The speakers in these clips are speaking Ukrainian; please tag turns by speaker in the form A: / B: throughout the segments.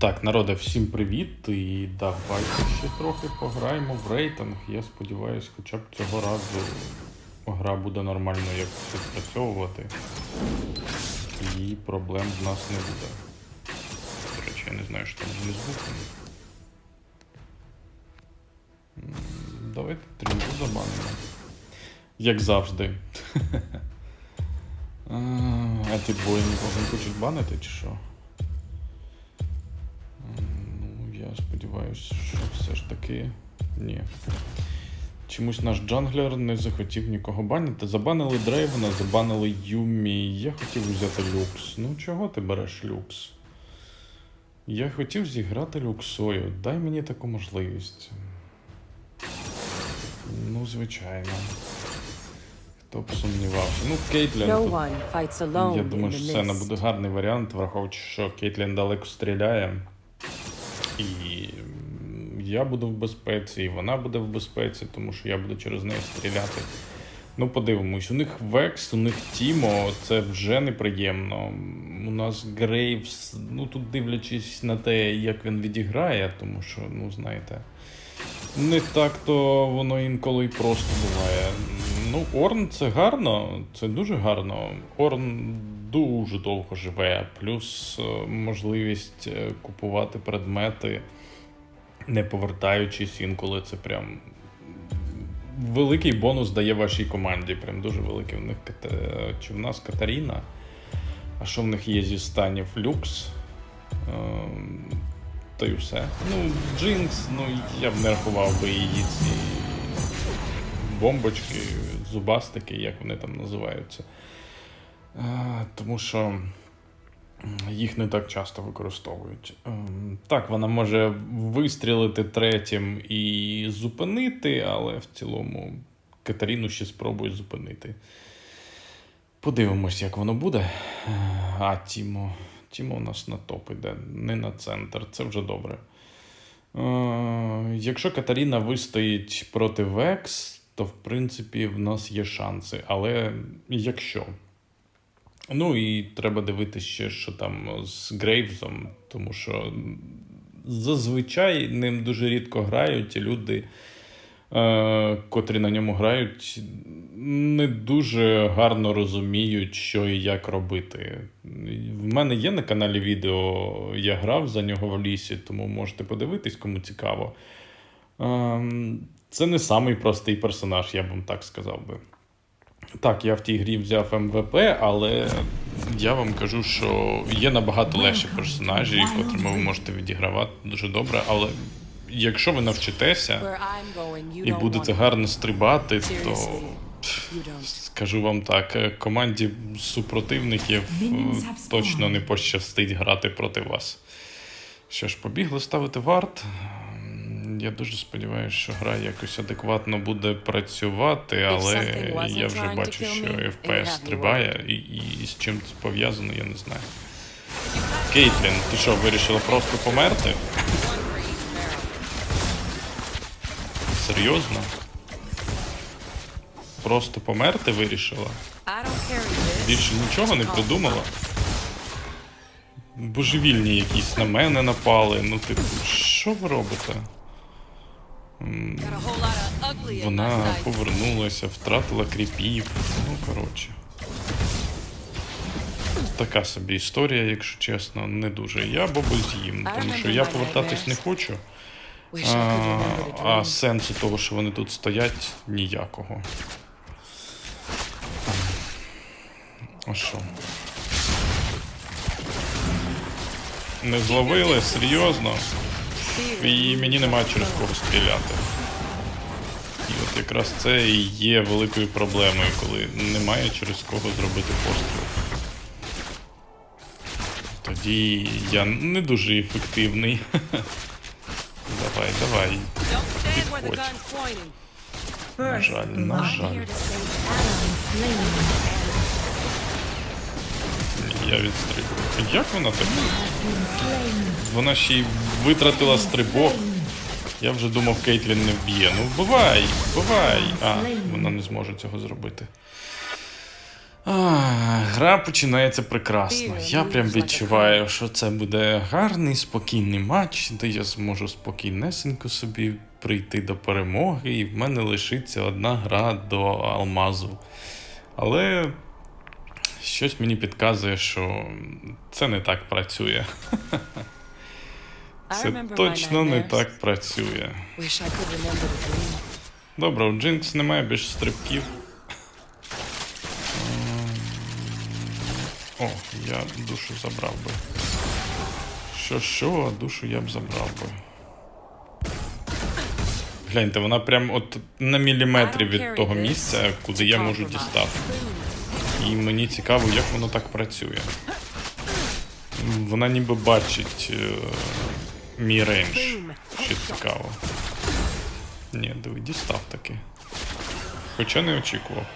A: Так, народе, всім привіт. І давайте ще трохи пограємо в рейтинг. Я сподіваюся, хоча б цього разу гра буде нормально якось відпрацьовувати. І проблем в нас не буде. До речі, я не знаю, що там зі звуком. Давайте трімбу забанимо. Як завжди. А, ті двоє нікого не хочуть банити, чи що? Я сподіваюся, що все ж таки ні. Чомусь наш джанглер не захотів нікого банити. Забанили Дрейвена, забанили Юмі. Я хотів взяти люкс. Ну чого ти береш люкс? Я хотів зіграти люксою. Дай мені таку можливість. Ну, звичайно. Хто б сумнівався. Ну, Кейтлін. Тут я думаю, що це не буде гарний варіант, враховуючи, що Кейтлін далеко стріляє. І я буду в безпеці, і вона буде в безпеці, тому що я буду через неї стріляти. Ну, подивимось, у них Векс, у них Тімо, це вже неприємно. У нас Грейвс, ну тут дивлячись на те, як він відіграє, тому що, ну знаєте, не так то воно інколи й просто буває. Ну, Орн це гарно, це дуже гарно. Орн дуже довго живе, плюс е, можливість е, купувати предмети, не повертаючись інколи це прям великий бонус дає вашій команді. Прям дуже великий. У них чи в нас Катаріна. А що в них є зі станів люкс? Ем, Та й все. Ну, Джинкс, ну я б не рахував би її ці бомбочки, зубастики, як вони там називаються. Е, Тому що їх не так часто використовують. Ем, Так, вона може вистрілити третім і зупинити, але в цілому Катаріну ще спробує зупинити. Подивимось, як воно буде. Е, А, Тімо. Тімо у нас на топ іде, не на центр. Це вже добре. Е, Якщо Катаріна вистоїть проти Векс, то в принципі в нас є шанси. Але якщо. Ну і треба дивитися ще, що там з Грейвзом, тому що зазвичай ним дуже рідко грають, і люди, е, котрі на ньому грають, не дуже гарно розуміють, що і як робити. В мене є на каналі відео, я грав за нього в лісі, тому можете подивитись, кому цікаво. Ем, Це не самий простий персонаж, я б вам так сказав би. Так, я в тій грі взяв МВП, але я вам кажу, що є набагато легші персонажі, котрими ви можете відігравати дуже добре. Але якщо ви навчитеся і будете гарно стрибати, то скажу вам так, е, команді супротивників е, точно не пощастить грати проти вас. Що ж, побігли ставити варт. Я дуже сподіваюся, що гра якось адекватно буде працювати, але я вже бачу, що FPS стрибає, і, і з чим це пов'язано, я не знаю. Кейтлін, ти що, вирішила просто померти? Серйозно? Просто померти вирішила? Більше нічого не придумала. Божевільні якісь на мене напали. Ну, типу, що ви робите? Вона повернулася, втратила кріпів. Ну, коротше. Така собі історія, якщо чесно, не дуже. Я бобу з'їм, тому що я повертатись не хочу. А, а сенсу того, що вони тут стоять, ніякого. А що? Не зловили? Серйозно? І мені немає через кого стріляти. І от якраз це і є великою проблемою, коли немає через кого зробити постріл. Тоді я не дуже ефективний. Давай, давай. Підходь. На жаль, на жаль. Я відстрибую. Як вона так? Вона ще й витратила стрибок. Я вже думав, Кейтлін не вб'є. Ну вбивай, вбивай. А, вона не зможе цього зробити. А, гра починається прекрасно. Я прям відчуваю, що це буде гарний, спокійний матч, де я зможу спокійнесенько собі прийти до перемоги, і в мене лишиться одна гра до алмазу. Але щось мені підказує, що це не так працює. Це точно не так працює. Добре, у Джинкс немає більш стрибків. Ем, О, я душу забрав би. Що, що, а душу я б забрав би. Гляньте, вона прям от на міліметрі від того місця, куди я можу дістати. І мені цікаво, як воно так працює. Вона ніби бачить е, мій рейндж, що цікаво. Ні, диви, дістав таки. Хоча не очікував.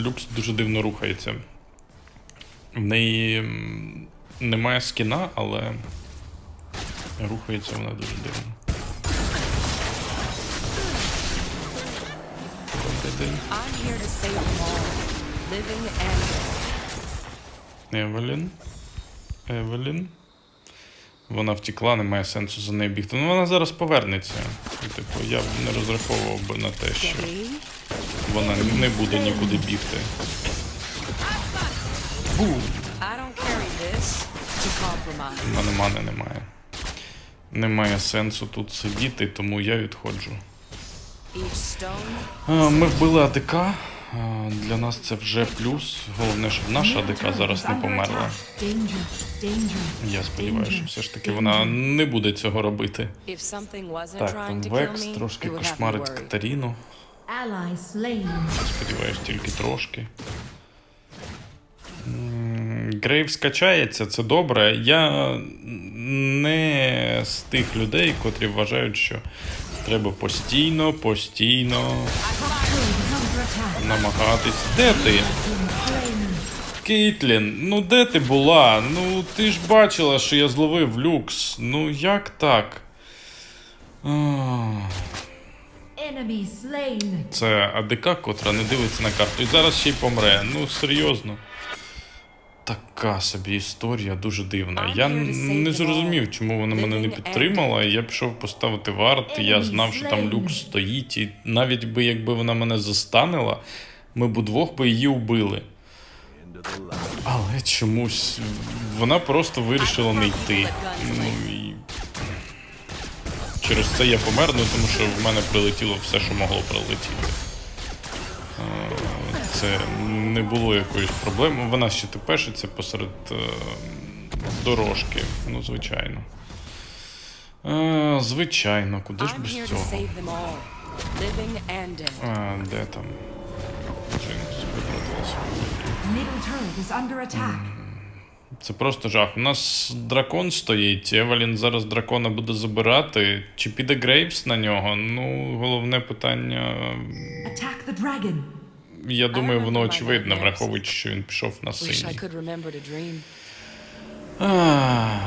A: Люкс дуже дивно рухається. В неї немає скіна, але рухається вона дуже дивно.
B: Dead.
A: Евелін. Евелін. Вона втекла, немає сенсу за нею бігти. Ну вона зараз повернеться. Типу, я б не розраховував би на те, що вона не буде нікуди бігти. У мене мани немає. Немає сенсу тут сидіти, тому я відходжу. Ми вбили АДК. Для нас це вже плюс. Головне, щоб наша АДК зараз не померла. Я сподіваюся, що все ж таки вона не буде цього робити. Так, там Векс трошки кошмарить. Катаріну. Сподіваюсь, тільки трошки. Грейв скачається, це добре. Я не з тих людей, котрі вважають, що треба постійно, постійно намагатись. Де ти? Кейтлін, ну де ти була? Ну ти ж бачила, що я зловив люкс. Ну як так? Це АДК, котра не дивиться на карту. І зараз ще й помре. Ну, серйозно. Така собі історія дуже дивна. Я не зрозумів, чому вона мене не підтримала. Я пішов поставити варт, я знав, що там люкс стоїть. І навіть би якби вона мене застанила, ми б удвох би її вбили. Але чомусь вона просто вирішила не йти. Ну і Через це я помер, ну тому що в мене прилетіло все, що могло прилетіти. Це не було якоїсь проблеми. Вона ще тепешиться посеред е, дорожки. Ну, звичайно. Е, Звичайно, куди ж без цього? А, де там? Це просто жах. У нас дракон стоїть, Евелін зараз дракона буде забирати. Чи піде Грейвс на нього? Ну, головне питання.
C: Attack the dragon.
A: Я думаю, воно очевидно, враховуючи, що він пішов на синій. А.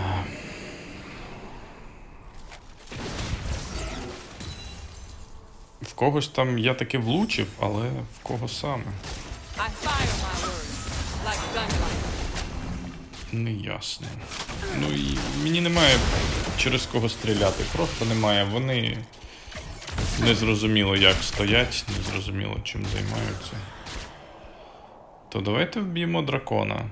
A: В когось там я таки влучив, але в кого саме? Неясно. Ну і мені немає через кого стріляти. Просто немає. Вони незрозуміло як стоять, незрозуміло чим займаються. То давайте вб'ємо дракона.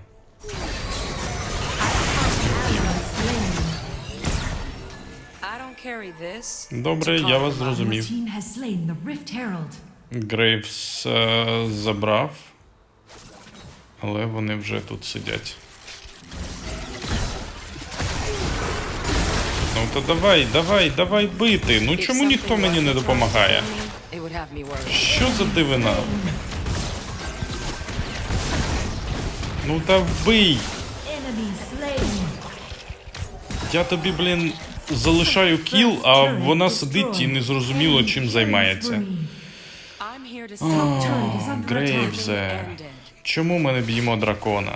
A: Добре, я вас зрозумів. Грейвс е, забрав. Але вони вже тут сидять. Ну то давай, давай, давай бити. Ну чому ніхто мені не допомагає? Що за дивина? Ну та вбий! Я тобі, блін, залишаю кіл, а вона сидить і незрозуміло чим займається. Грейвзе, чому ми не б'ємо дракона?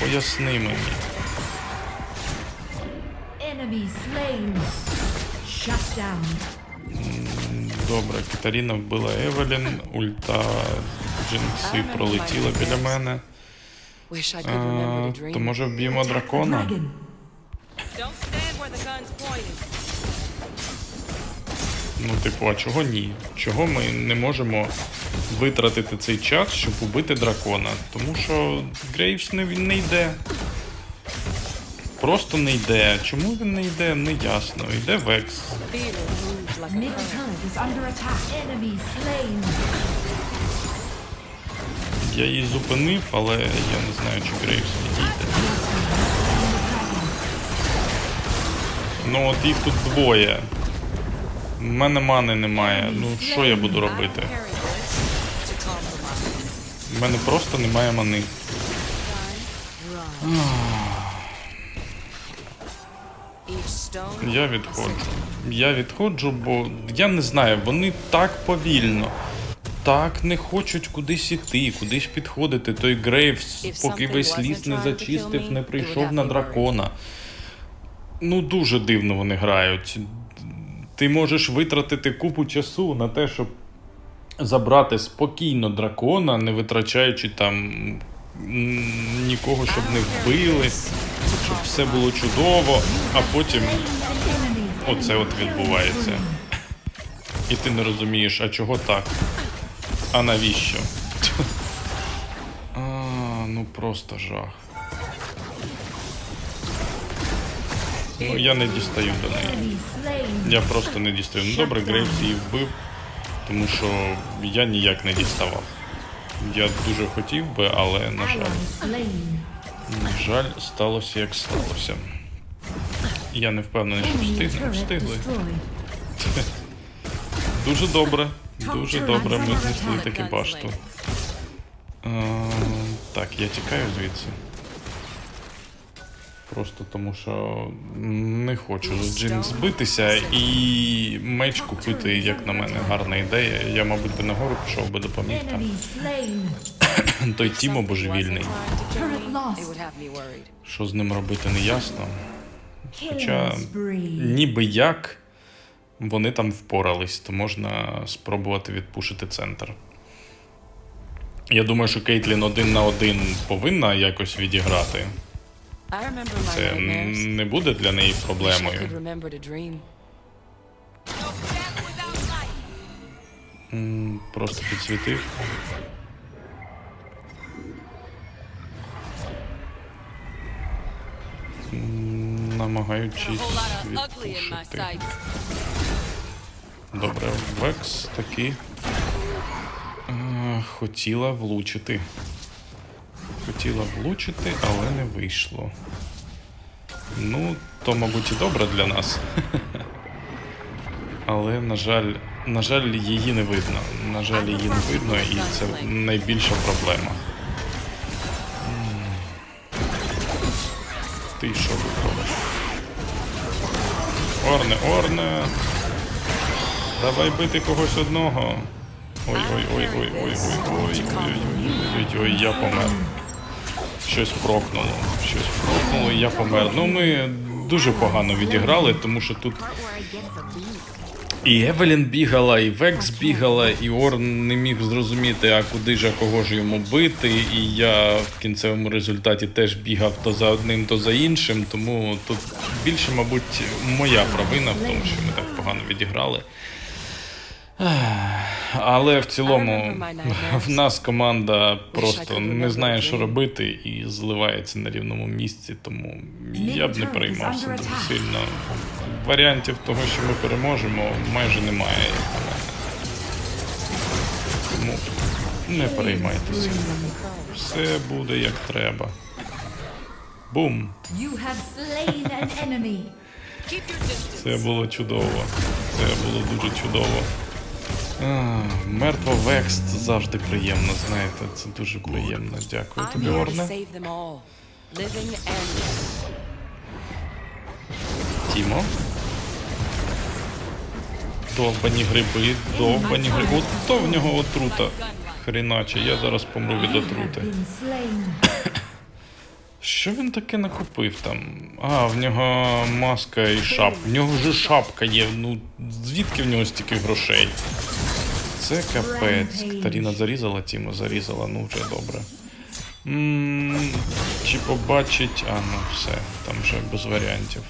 A: Поясни мені.
C: Enemy slain. Shut down.
A: Добре, Катаріна вбила Евелін, ульта Джинкси пролетіли біля мене. А, то може вб'ємо дракона? Ну, типу, а чого ні? Чого ми не можемо витратити цей час, щоб убити дракона? Тому що Грейвс не, не йде. Просто не йде. Чому він не йде, не ясно. Йде Векс. Я її зупинив, але я не знаю, чи Грейвс відійде. Ну от їх тут двоє. У мене мани немає. Ну що я буду робити? У мене просто немає мани.
B: Run.
A: Я відходжу. Я відходжу, бо я не знаю, вони так повільно, так не хочуть кудись іти, кудись підходити. Той Грейвс, поки весь ліс не зачистив, не прийшов на дракона. Ну, дуже дивно вони грають. Ти можеш витратити купу часу на те, щоб забрати спокійно дракона, не витрачаючи там нікого, щоб не вбили, щоб все було чудово, а потім Оце от відбувається. І ти не розумієш, а чого так? А навіщо? А, ну просто жах. Ну, я не дістаю до неї. Я просто не дістаю. Ну добре, Грейвс її вбив, тому що я ніяк не діставав. Я дуже хотів би, але на жаль. На жаль, сталося як сталося. Я не впевнений, що встигли.
C: Встигли.
A: Дуже добре. Дуже добре. Ми знесли таки башту. Е, так, я тікаю звідси. Просто тому, що не хочу з Джин збитися і меч купити, як на мене, гарна ідея. Я, мабуть, би нагору пішов би допоміг там. Той Тімо божевільний. Що з ним робити, не ясно. Хоча ніби як вони там впорались, то можна спробувати відпушити центр. Я думаю, що Кейтлін один на один повинна якось відіграти. Це не буде для неї проблемою. Просто підсвітив. Намагаючись відпушити. Добре, Векс таки е, хотіла влучити. Хотіла влучити, але не вийшло. Ну, то, мабуть, і добре для нас. Але, на жаль, на жаль, її не видно. На жаль, її не видно, і це найбільша проблема. Ти що робиш? Орне, Орне! Давай бити когось одного. Ой, ой, ой, ой, ой, ой, ой, ой, ой, ой, ой, ой, я помер. Щось прокнуло. Щось прокнуло, і я помер. Ну, ми дуже погано відіграли, тому що тут і Евелін бігала, і Векс бігала, і Орн не міг зрозуміти, а куди ж, а кого ж йому бити. І я в кінцевому результаті теж бігав то за одним, то за іншим. Тому тут більше, мабуть, моя провина в тому, що ми так погано відіграли. Але в цілому в нас команда просто не знає, що робити, і зливається на рівному місці, тому я б не переймався дуже сильно. Варіантів того, що ми переможемо, майже немає. Тому не переймайтеся. Все буде як треба. Бум! Це було чудово. Це було дуже чудово. А, мертва Векст завжди приємно, знаєте, це дуже приємно. Дякую тобі, Орне. Тімо. Довбані гриби, довбані гриби. От то в нього отрута. Хріначе, я зараз помру від отрути. Що він таке накупив там? А, в нього маска і шап. В нього вже шапка є. Ну звідки в нього стільки грошей? Це капець. Катаріна зарізала, Тімо зарізала, ну вже добре. м чи побачить. А, ну все, там вже без варіантів.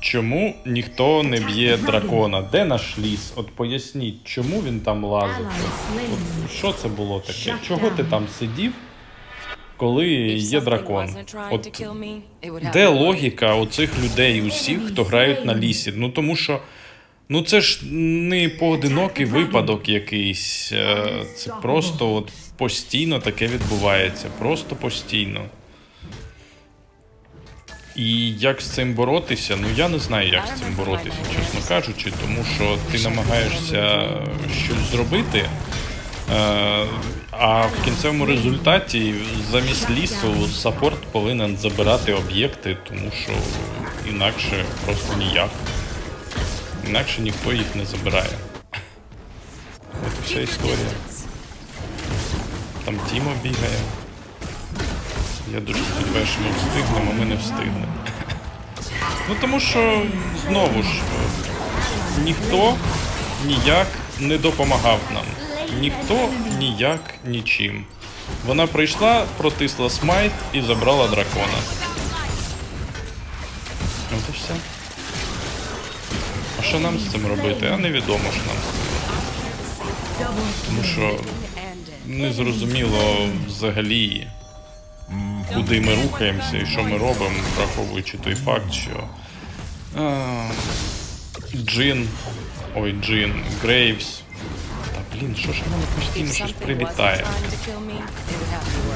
A: Чому ніхто не б'є дракона? Де наш ліс? От поясніть, чому він там
C: slain.
A: От що це було таке? Чого ти там сидів, коли є дракон? От де логіка оцих людей усіх, хто грають на лісі? Ну тому що ну це ж не поодинокий випадок якийсь. е, Це просто от постійно таке відбувається. Просто постійно. І як з цим боротися? Ну я не знаю, як з цим боротися, чесно кажучи, тому що ти намагаєшся щось зробити. А в кінцевому результаті замість лісу саппорт повинен забирати об'єкти, тому що інакше просто ніяк. Інакше ніхто їх не забирає. От вся історія. Там Тімо бігає. Я дуже сподіваюся, що ми встигнемо, а ми не встигнемо. Ну тому що знову ж ніхто ніяк не допомагав нам. Ніхто ніяк нічим. Вона прийшла, протисла смайт і забрала дракона. От і все. А що нам з цим робити? А невідомо, що нам. Тому що не зрозуміло взагалі, куди ми рухаємося і що ми робимо, враховуючи той факт, що а, Джин, ой, Джин, Грейвс. Блін, що ж вона постійно щось прилітає.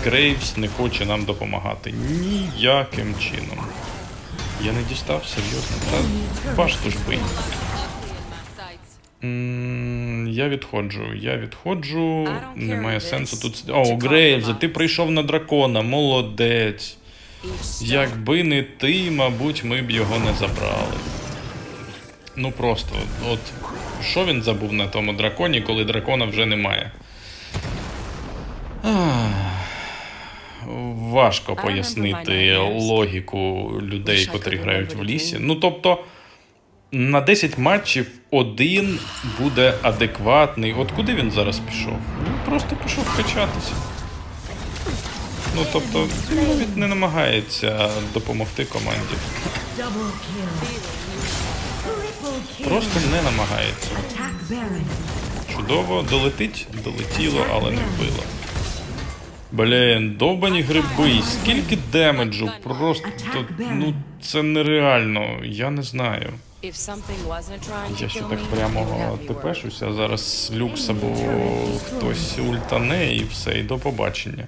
A: Грейвс не хоче нам допомагати ніяким чином. Я не дістав серйозно. Та башту ж бий. Я відходжу, я відходжу. Немає сенсу тут. О, Грейвзе, ти прийшов на дракона, молодець. Якби не ти, мабуть, ми б його не забрали. Ну просто, от що він забув на тому драконі, коли дракона вже немає? Важко пояснити логіку людей, котрі грають в лісі. Ну тобто, на 10 матчів один буде адекватний. От куди він зараз пішов? Він просто пішов качатися. Ну тобто, він навіть не намагається допомогти команді. Просто не намагається. Чудово, долетить, долетіло, але не вбило. Блін, довбані гриби, скільки демеджу, просто ну це нереально, я не знаю. Я ще так прямо тепешуся, зараз люкс або хтось ультане і все, і до побачення.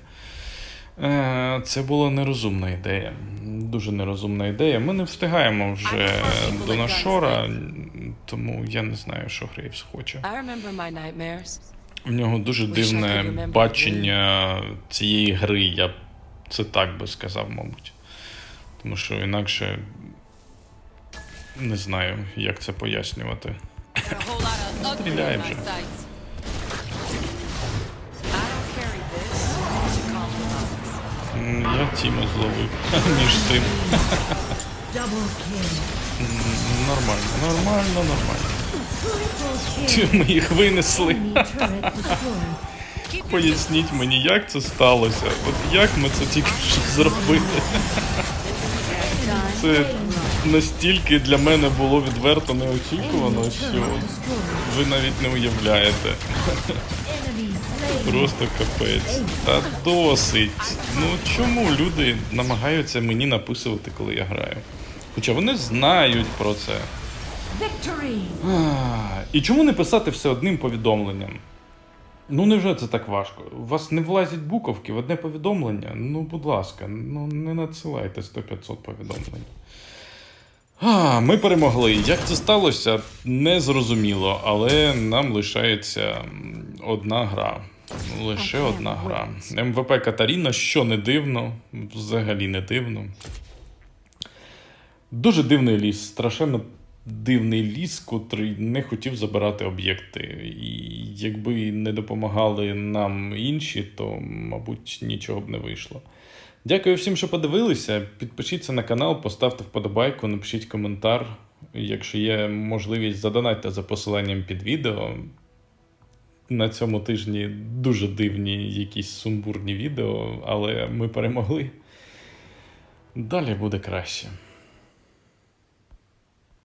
A: Е, Це була нерозумна ідея. Дуже нерозумна ідея. Ми не встигаємо вже до нашора, тому я не знаю, що Грейвс хоче. В нього дуже дивне бачення цієї гри, я це так би сказав, мабуть. Тому що інакше не знаю, як це пояснювати.
B: Стріляй вже.
A: Я Тіма зловив між тим. Нормально, нормально, нормально. Ми їх винесли. Поясніть мені, як це сталося? От як ми це тільки що зробили? Це настільки для мене було відверто неочікувано, що ви навіть не уявляєте. Просто капець. Та досить. Ну чому люди намагаються мені написувати, коли я граю? Хоча вони знають про це. І чому не писати все одним повідомленням? Ну невже це так важко? У вас не влазять буковки в одне повідомлення? Ну, будь ласка, ну не надсилайте 100-500 повідомлень. А, ми перемогли. Як це сталося, не зрозуміло, але нам лишається одна гра. Лише одна гра. МВП Катаріна, що не дивно, взагалі не дивно. Дуже дивний ліс, страшенно дивний ліс, котрий не хотів забирати об'єкти. І якби не допомагали нам інші, то, мабуть, нічого б не вийшло. Дякую всім, що подивилися. Підпишіться на канал, поставте вподобайку, напишіть коментар. Якщо є можливість, задонайте за посиланням під відео. на цьому тижні дуже дивні якісь сумбурні відео, але ми перемогли. Далі буде краще.